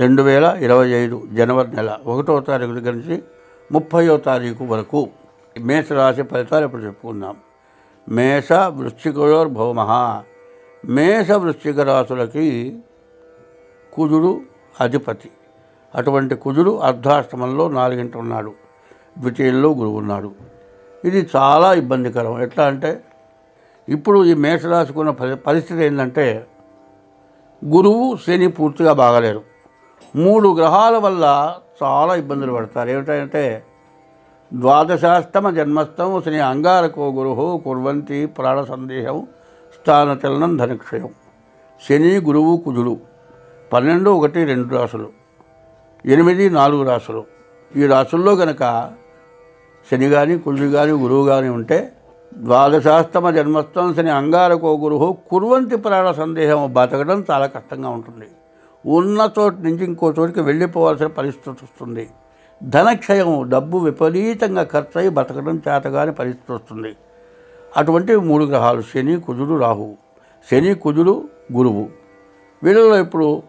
రెండు వేల ఇరవై ఐదు జనవరి నెల ఒకటో తారీఖు దగ్గర నుంచి ముప్పయో తారీఖు వరకు మేషరాశి ఫలితాలు ఇప్పుడు చెప్పుకుందాం. మేష వృశ్చికయోర్భవమ మేష వృశ్చిక రాశులకి కుజుడు అధిపతి. అటువంటి కుజుడు అర్ధాష్టమంలో నాలుగింట ఉన్నాడు. ద్వితీయంలో గురువు ఉన్నాడు. ఇది చాలా ఇబ్బందికరం. ఎట్లా అంటే ఇప్పుడు ఈ మేషరాశికున్న పరి- పరిస్థితి ఏంటంటే గురువు శని పూర్తిగా బాగలేరు. మూడు గ్రహాల వల్ల చాలా ఇబ్బందులు పడతారు. ఏమిటంటే ద్వాదశాష్టమ జన్మస్థం శని అంగారకో గురు కుర్వంతి ప్రాణ సందేహం స్థానచలనం ధనక్షయం. శని గురువు కుజుడు. పన్నెండు ఒకటి రెండు రాసులు. ఎనిమిది నాలుగు రాసులు. ఈ రాసుల్లో గనక శని కానీ కుజుడు కానీ గురువు కానీ ఉంటే ద్వాదశాస్తమ జన్మస్థం శని అంగారకో గురువు కుర్వంతి ప్రాణ సందేహం బతకడం చాలా కష్టంగా ఉంటుంది. ఉన్న చోటు నుంచి ఇంకో చోటికి వెళ్ళిపోవాల్సిన పరిస్థితి వస్తుంది. ధనక్షయం డబ్బు విపరీతంగా ఖర్చు అయి బతకడం చేతగాని పరిస్థితి వస్తుంది. అటువంటి మూడు గ్రహాలు శని కుజుడు రాహువు శని కుజుడు గురువు. వీళ్ళలో ఇప్పుడు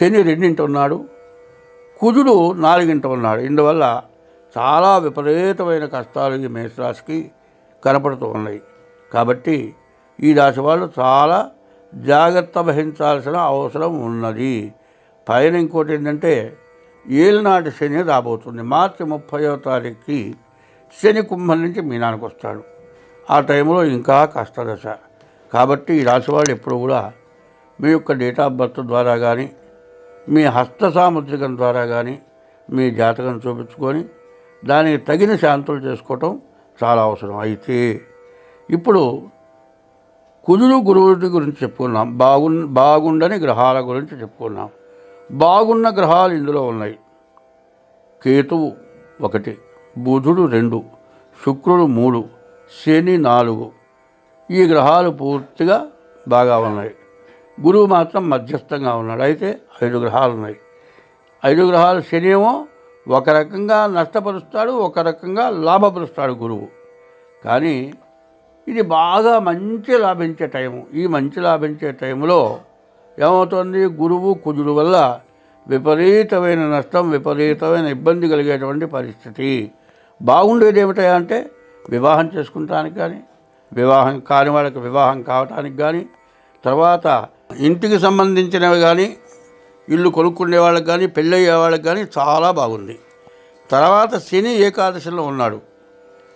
శని రెండింటి ఉన్నాడు కుజుడు నాలుగింట ఉన్నాడు. ఇందువల్ల చాలా విపరీతమైన కష్టాలు ఈ మేషరాశికి కనపడుతూ ఉన్నాయి. కాబట్టి ఈ రాశి వాళ్ళు చాలా జాగ్రత్త వహించాల్సిన అవసరం ఉన్నది. పైన ఇంకోటి ఏంటంటే ఏలినాటి శని రాబోతుంది. మార్చి ముప్పయో తారీఖుకి శని కుంభం నుంచి మీనానికి వస్తాడు. ఆ టైంలో ఇంకా కష్టదశ. కాబట్టి ఈ రాశి వాళ్ళు ఎప్పుడు కూడా మీ యొక్క డేట్ ఆఫ్ బర్త్ ద్వారా కానీ మీ హస్త సాముద్రికం ద్వారా కానీ మీ జాతకం చూపించుకొని దానికి తగిన శాంతులు చేసుకోవటం చాలా అవసరం. అయితే ఇప్పుడు కుదురు గురువుడి గురించి చెప్పుకున్నాం. బాగు బాగుండని గ్రహాల గురించి చెప్పుకున్నాం. బాగున్న గ్రహాలు ఇందులో ఉన్నాయి. కేతువు ఒకటి బుధుడు రెండు శుక్రుడు మూడు శని నాలుగు. ఈ గ్రహాలు పూర్తిగా బాగా ఉన్నాయి. గురువు మాత్రం మధ్యస్థంగా ఉన్నాడు. అయితే ఐదు గ్రహాలు ఉన్నాయి. ఐదు గ్రహాలు శని ఏమో ఒక రకంగా నష్టపరుస్తాడు ఒక రకంగా లాభపరుస్తాడు గురువు. కానీ ఇది బాగా మంచి లాభించే టైము. ఈ మంచి లాభించే టైంలో ఏమవుతుంది? గురువు కుజుడు వల్ల విపరీతమైన నష్టం విపరీతమైన ఇబ్బంది కలిగేటువంటి పరిస్థితి. బాగుండేది ఏమిటా అంటే వివాహం చేసుకుంటానికి కానీ వివాహం కాని వాళ్ళకి వివాహం కావటానికి కానీ తర్వాత ఇంటికి సంబంధించినవి కానీ ఇల్లు కొనుక్కునే వాళ్ళకి కానీ పెళ్ళయ్యే వాళ్ళకి కానీ చాలా బాగుంది. తర్వాత శని ఏకాదశిలో ఉన్నాడు.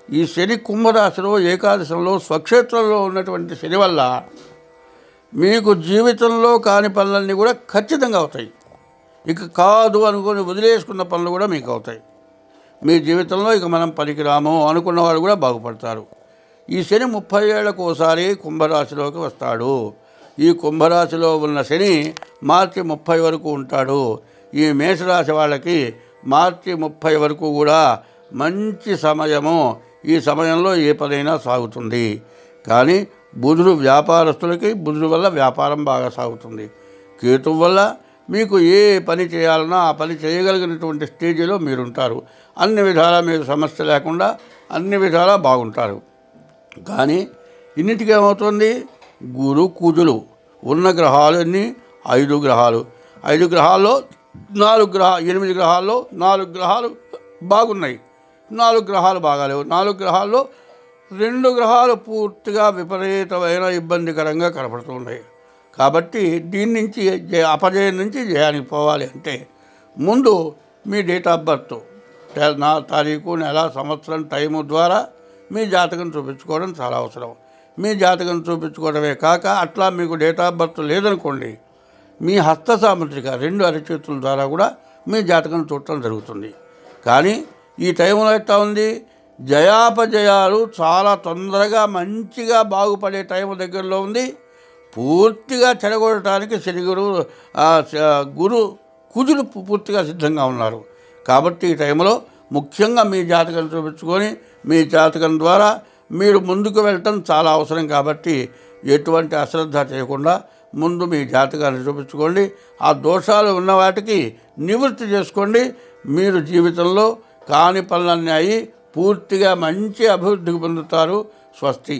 ఈ శని కుంభరాశిలో ఏకాదశంలో స్వక్షేత్రంలో ఉన్నటువంటి శని వల్ల మీకు జీవితంలో కాని పనులన్నీ కూడా ఖచ్చితంగా అవుతాయి. ఇక కాదు అనుకుని వదిలేసుకున్న పనులు కూడా మీకు అవుతాయి. మీ జీవితంలో ఇక మనం పనికిరాము వాళ్ళు కూడా బాగుపడతారు. ఈ శని ముప్పై ఏళ్ళకు ఒకసారి కుంభరాశిలోకి వస్తాడు. ఈ కుంభరాశిలో ఉన్న శని మార్చి ముప్పై వరకు ఉంటాడు. ఈ మేషరాశి వాళ్ళకి మార్చి ముప్పై వరకు కూడా మంచి సమయము. ఈ సమయంలో ఏ పనైనా సాగుతుంది. కానీ బుధుడు వ్యాపారస్తులకి బుధుడు వల్ల వ్యాపారం బాగా సాగుతుంది. కేతు వల్ల మీకు ఏ పని చేయాలన్నా ఆ పని చేయగలిగినటువంటి స్టేజిలో మీరుంటారు. అన్ని విధాలా మీరు సమస్య లేకుండా అన్ని విధాలా బాగుంటారు. కానీ ఇన్నిటికీ ఏమవుతుంది? గురు కుజులు. ఉన్న గ్రహాలు అన్నీ ఐదు గ్రహాలు. ఐదు గ్రహాల్లో నాలుగు గ్రహ ఎనిమిది గ్రహాల్లో నాలుగు గ్రహాలు బాగున్నాయి. నాలుగు గ్రహాలు బాగాలేవు. నాలుగు గ్రహాల్లో రెండు గ్రహాలు పూర్తిగా విపరీతమైన ఇబ్బందికరంగా కనపడుతున్నాయి. కాబట్టి దీని నుంచి జయ అపజయం నుంచి జయానికి పోవాలి అంటే ముందు మీ డేట్ ఆఫ్ బర్త్ నా తారీఖు నెల సంవత్సరం టైము ద్వారా మీ జాతకం చూపించుకోవడం చాలా అవసరం. మీ జాతకం చూపించుకోవడమే కాక అట్లా మీకు డేట్ ఆఫ్ బర్త్ లేదనుకోండి మీ హస్త సాముద్రిక రెండు అరిచేతుల ద్వారా కూడా మీ జాతకం చూడటం జరుగుతుంది. కానీ ఈ టైంలో ఎట్లా ఉంది? జయాపజయాలు చాలా తొందరగా మంచిగా బాగుపడే టైం దగ్గరలో ఉంది. పూర్తిగా చెడగొట్టడానికి శని గురువు గురు కుజులు పూర్తిగా సిద్ధంగా ఉన్నారు. కాబట్టి ఈ టైంలో ముఖ్యంగా మీ జాతకం చూపించుకొని మీ జాతకం ద్వారా మీరు ముందుకు వెళ్ళటం చాలా అవసరం కాబట్టి ఎటువంటి అశ్రద్ధ చేయకుండా ముందు మీ జాతకాన్ని చూపించుకోండి. ఆ దోషాలు ఉన్న వాటికి నివృత్తి చేసుకోండి. మీరు జీవితంలో కాని పనులన్నీ అయి పూర్తిగా మంచి అభివృద్ధి పొందుతారు స్వస్తి.